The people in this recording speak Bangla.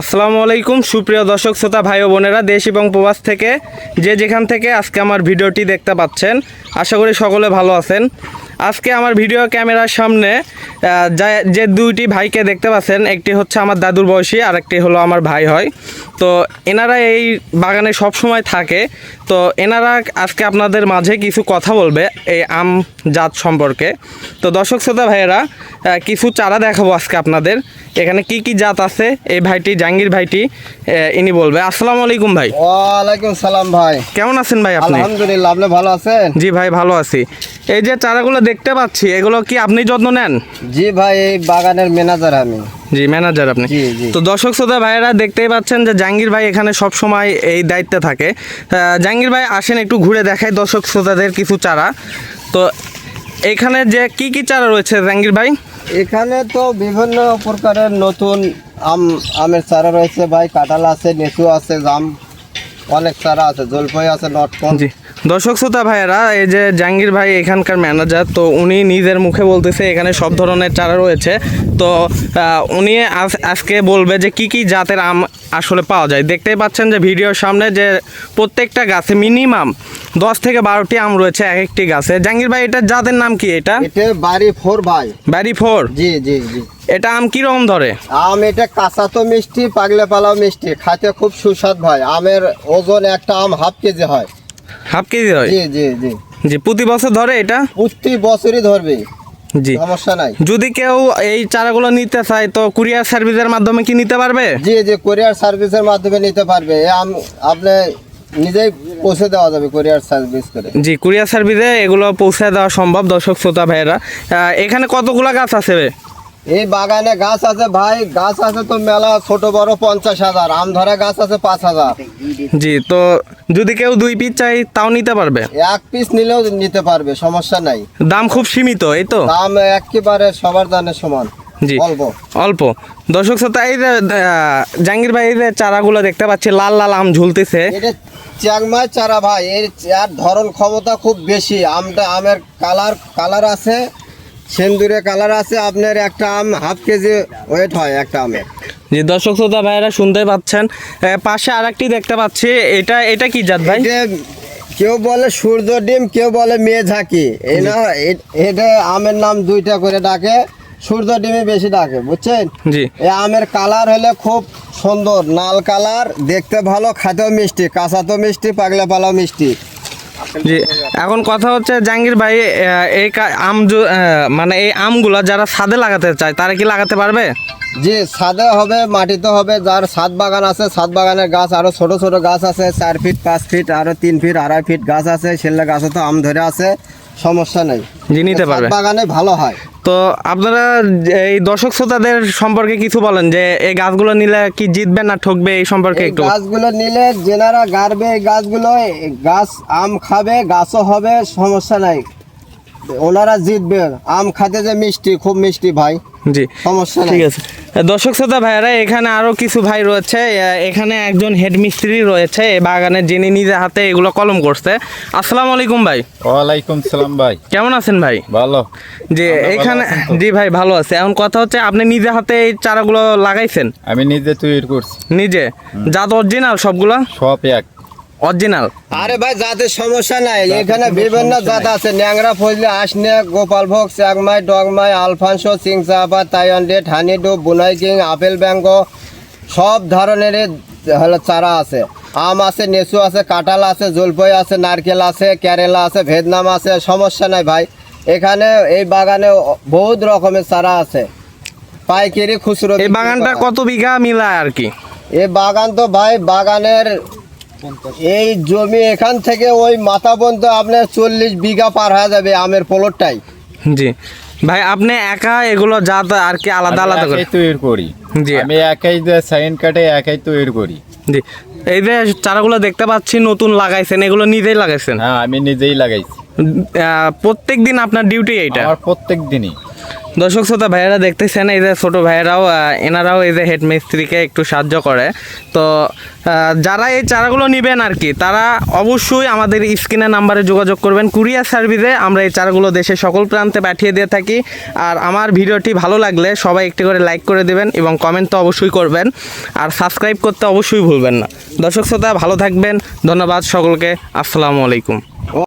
আসসালামু আলাইকুম, সুপ্রিয় দর্শক, শ্রোতা, ভাই বোনেরা, দেশ এবং প্রবাস থেকে যে যেখান থেকে আজকে আমার ভিডিওটি দেখতে পাচ্ছেন, আশা করি সকলে ভালো আছেন। আজকে আমার ভিডিও ক্যামেরার সামনে যে দুইটি ভাইকে দেখতে পাচ্ছেন একটি হচ্ছে আমার দাদুর বয়সী আর একটি হলো আমার ভাই হয়। তো এনারা এই বাগানে সব সময় থাকে। তো এনারা আজকে আপনাদের মাঝে কিছু কথা বলবে এই আম জাত সম্পর্কে। তো দর্শক শ্রোতা ভাইয়েরা কিছু চারা দেখাবো আজকে আপনাদের। এখানে কি কি জাত আছে? এই ভাইটি জাহাঙ্গীর ভাইটি ইনি বলবে। আসসালামু আলাইকুম ভাই। ওয়ালাইকুম সালাম ভাই। কেমন আছেন ভাই আপনি? আলহামদুলিল্লাহ আপনি ভালো আছেন? জি ভাই ভালো আছি। এই যে চারাগুলো দেখতে পাচ্ছি এগুলো কি আপনি যত্ন নেন? জি ভাই এই বাগানের ম্যানেজার আমি। জি ম্যানেজার আপনি। তো দর্শক শ্রোতা ভাইয়েরা দেখতেই পাচ্ছেন যে জাহাঙ্গীর ভাই এখানে সব সময় এই দায়িত্বে থাকে। জাহাঙ্গীর ভাই আসেন একটু ঘুরে দেখাই দর্শক শ্রোতাদের কিছু চারা। তো এখানে যে কি কি চারা রয়েছে জাহাঙ্গীর ভাই? এখানে তো বিভিন্ন প্রকারের নতুন আম আমের চারা রয়েছে ভাই। কাঁঠাল আছে লিচু আছে জাম অনেক চারা আছে। জলপাই আছে নটকন। জি। দর্শক শ্রোতা ভাইয়েরা এই যে জাহাঙ্গীর ভাই এখানকার ম্যানেজার তো উনি নিজের মুখে বলতেছে এখানে সব ধরনের চারা রয়েছে। তো উনি আজ- আজকে বলবে যে কি কি জাতের আম আসলে পাওয়া যায়। দেখতেই পাচ্ছেন যে ভিডিওর সামনে যে প্রত্যেকটা গাছে মিনিমাম দশ থেকে বারোটি আম রয়েছে এক একটি গাছে। জাহাঙ্গীর ভাই এটার জাতের নাম কি এটা? এটা বাড়ি ফোর ভাই। BARI four? জি জি জি। এটা আম কীরকম ধরে? আম এটা কাঁচা তো মিষ্টি পাগলে পালাও মিষ্টি খাইতে খুব সুস্বাদ ভাই আমের ওজন একটা আম হাফ কেজি হয়। হাফ কেজি হয়? জি জি জি। জি প্রতি বছর ধরে এটা? প্রতি বছরই ধরবে। জি। সমস্যা নাই। যদি কেউ এই চারাগুলো নিতে চায় তো কুরিয়ার সার্ভিসের মাধ্যমে কি নিতে পারবে? জি জি কোরিয়ার সার্ভিসের মাধ্যমে নিতে পারবে। আপনি নিজেই পৌঁছে দেওয়া যাবে কোরিয়ার সার্ভিস করে। জি কুরিয়ার সার্ভিসে এগুলো পৌঁছে দেওয়া সম্ভব দর্শক শ্রোতা ভাইয়েরা। এখানে কতগুলো গাছ আছে? এই বাগানে গাছ আছে ভাই গাছ আছে তো মেলা ছোট বড় পঞ্চাশ হাজার আম ধরা গাছ আছে পাঁচ হাজার। জি তো যদি কেউ দুই পিস চাই তাও নিতে পারবে? এক পিস নিলেও নিতে পারবে সমস্যা নাই। দাম খুব সীমিত এই তো? দাম একেবারে সবার দানের সমান জি। অল্প। অল্প। দর্শক শ্রোতা এই জাহাঙ্গীর ভাই চারাগুলো দেখতে পাচ্ছি লাল লাল আম ঝুলতেছে। চ্যাংমাই চারা ভাই এর এর ধরন ক্ষমতা খুব বেশি আমটা আমের কালার কালার আছে। সেন্দুরে কালার আছে আপনার একটা আম হাফ কেজি ওয়েট হয় একটা আমের জি দর্শক শ্রোতা ভাইয়েরা শুনতে পাচ্ছেন। পাশে আরেকটি দেখতে পাচ্ছি। এটা এটা কি জাত ভাই? কেউ বলে সূর্য ডিম কেউ বলে মেয়ে ঝাঁকি। এটা এটা আমের নাম দুইটা করে ডাকে সূর্য ডিমে বেশি ডাকে বুঝছেন? জি। এই আমের কালার হলে খুব সুন্দর লাল কালার দেখতে ভালো খাতেও মিষ্টি কাঁচা তো মিষ্টি পাগলা পালাও মিষ্টি। জি। এখন কথা হচ্ছে জাহাঙ্গীর ভাই এই আম মানে এই আমগুলো যারা ছাদে লাগাতে চায় তারা কি লাগাতে পারবে? জি ছাদে হবে মাটিতে হবে যার ছাদ বাগান আছে ছাদ বাগানের গাছ আরও ছোট ছোট গাছ আছে চার ফিট পাঁচ ফিট আরও তিন ফিট আড়াই ফিট গাছ আছে সেলে গাছে তো আম ধরে আছে সমস্যা নেই। জি নিতে পারবে। বাগানে ভালো হয়। তো আপনারা এই দর্শক শ্রোতাদের সম্পর্কে কিছু বলেন যে এই গাছগুলো নিলে কি জিতবে না ঠকবে এই সম্পর্কে একটু? গাছগুলো নিলে যেনারা গাড়বে এই গাছগুলো গাছ আম খাবে গাছও হবে সমস্যা নাই। ওনারা জিতবে। আম খাতে যে মিষ্টি খুব মিষ্টি ভাই। জি। সমস্যা ঠিক আছে। দর্শক শ্রোতা ভাইয়েরা এখানে আরও কিছু ভাই রয়েছে। এখানে একজন হেড মিস্ত্রি রয়েছে বাগানে যিনি নিজে হাতে এগুলো কলম করছে। আসসালামু আলাইকুম ভাই। ওয়ালাইকুম সালাম ভাই। কেমন আছেন ভাই? ভালো। যে এখানে জি ভাই ভালো আছে। এখন কথা হচ্ছে আপনি নিজে হাতে এই চারাগুলো লাগাইছেন? আমি নিজে তৈরি করছি। নিজে? জাত অরিজিনাল সবগুলো? সব এক। অরিজিনাল আরে ভাই জাতের সমস্যা নাই এখানে বিভিন্ন জাত আছে ন্যাংরা ফজলি আসনে গোপালভোগ চাকমাই ডগমাই Alphonso চিংচাপা Taiwan red honeydew Brunei king apple Bang সব ধরনের হলো চারা আছে। আম আছে নেচু আছে কাঁঠাল আছে জলপাই আছে নারকেল আছে কেরেলা আছে ভেদনাম আছে সমস্যা নাই ভাই। এখানে এই বাগানে বহুত রকমের চারা আছে। পাইকারি খুচরো এই বাগানটা কত বিঘা মিলায় আর কি? এই বাগান তো ভাই বাগানের এই জমি এখান থেকে ওই মাথা পর্যন্ত আপনার চল্লিশ বিঘা পার হয়ে যাবে আমের পলটটাই জি। ভাই আপনি একা এগুলো জাত আর কি আলাদা আলাদা করে? তৈরি করি। জি। আমি একাই যে সাইন কাটে একাই তৈরি করি। জি। এই যে চারাগুলো দেখতে পাচ্ছি নতুন লাগাইছেন এগুলো নিজেই লাগাইছেন? হ্যাঁ আমি নিজেই লাগাইছি। প্রত্যেক দিন আপনার ডিউটি এইটা? আমার প্রত্যেক দিনই। দর্শক শ্রোতা, ভাইয়েরা দেখতেছেন, এই যে ছোটো ভাইয়েরাও এনারাও এই যে হেড মিস্ত্রিকে একটু সাহায্য করে। তো যারা এই চারাগুলো নেবেন আর কি, তারা অবশ্যই আমাদের স্ক্রিনের নাম্বারে যোগাযোগ করবেন। কুরিয়ার সার্ভিসে আমরা এই চারাগুলো দেশের সকল প্রান্তে পাঠিয়ে দিয়ে থাকি। আর আমার ভিডিওটি ভালো লাগলে সবাই একটি করে লাইক করে দেবেন এবং কমেন্ট তো অবশ্যই করবেন। আর সাবস্ক্রাইব করতে অবশ্যই ভুলবেন না। দর্শক শ্রোতা, ভালো থাকবেন। ধন্যবাদ সকলকে। আসসালামু আলাইকুম।